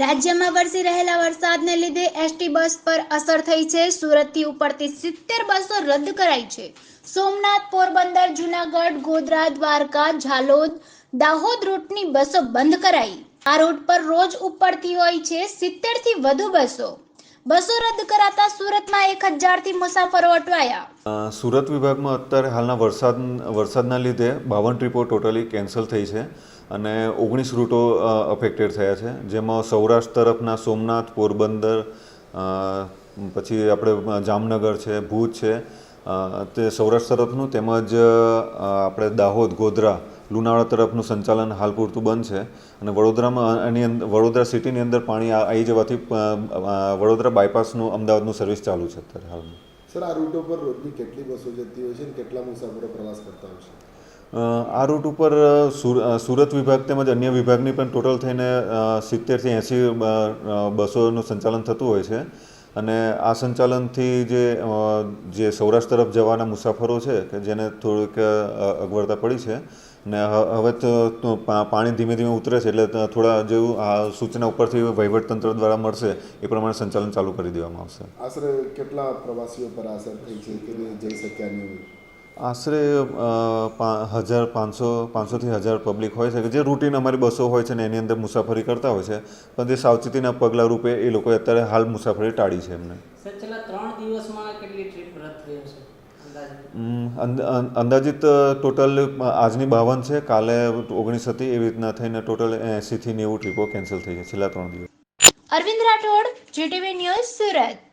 રાજ્યમાં વરસી રહેલા વરસાદને લીધે એસટી બસ પર અસર થઈ છે. સુરતથી ઉપડતી સિત્તેર બસો રદ કરાઈ છે. સોમનાથ, પોરબંદર, જુનાગઢ, ગોધરા, દ્વારકા, ઝાલોદ, દાહોદ રૂટની બસો બંધ કરાઈ. આ રૂટ પર રોજ ઉપડતી હોય છે સિત્તેરથી વધુ બસો. બસો રદ કરાતા સુરતમાં એક હજારથી મુસાફરો અટવાયા. સુરત વિભાગમાં અત્યારે હાલના વરસાદ, વરસાદના લીધે બાવન ટ્રીપો ટોટલી કેન્સલ થઈ છે અને ઓગણીસ રૂટો અફેક્ટેડ થયા છે. જેમાં સૌરાષ્ટ્ર તરફના સોમનાથ, પોરબંદર પછી આપણે જામનગર છે, ભુજ છે તે સૌરાષ્ટ્ર તરફનું તેમજ આપણે દાહોદ, ગોધરા લુણાવાડા તરફનું સંચાલન હાલ પૂરતું બંધ છે. અને વડોદરામાં એની અંદર વડોદરા સિટીની અંદર પાણી આવી જવાથી વડોદરા બાયપાસનું અમદાવાદનું સર્વિસ ચાલુ છે અત્યારે હાલમાં. સર આ રૂટ ઉપર રોજની કેટલી બસો જતી હોય છે અને કેટલા મુસાફરો પ્રવાસ કરતા હોય છે? આ રૂટ ઉપર સુરત વિભાગ તેમજ અન્ય વિભાગની પણ ટોટલ થઈને સિત્તેરથી એંસી બસોનું સંચાલન થતું હોય છે. અને આ સંચાલનથી જે જે સૌરાષ્ટ્ર તરફ જવાના મુસાફરો છે કે જેને થોડીક અગવડતા પડી છે ને હવે તો પાણી ધીમે ધીમે ઉતરે છે એટલે થોડા જેવું આ સૂચના ઉપરથી વહીવટતંત્ર દ્વારા મળશે એ પ્રમાણે સંચાલન ચાલુ કરી દેવામાં આવશે. આશરે કેટલા પ્રવાસીઓ પર અસર થઈ છે કે જઈ શક્યા નહીં આશરે હજાર પાંચસો પાંચસોથી હજાર પબ્લિક હોય છે કે જે રૂટીન અમારી બસો હોય છે ને એની અંદર મુસાફરી કરતા હોય છે પણ જે સાવચેતીના પગલાં રૂપે એ લોકોએ અત્યારે હાલ મુસાફરી ટાળી છે એમને. સર છેલ્લા ત્રણ દિવસમાં કેટલી ટ્રીપ રદ થઈ અં- અંદાજિત? ટોટલ આજની બાવન છે. કાલે ઓગણીસ હતી. એવી રીતના થઈને ટોટલ એંસીથી નેવું ટ્રીપો કેન્સલ થઈ છે છેલ્લા ત્રણ દિવસ. Arvind Rathod, GTV news Surat.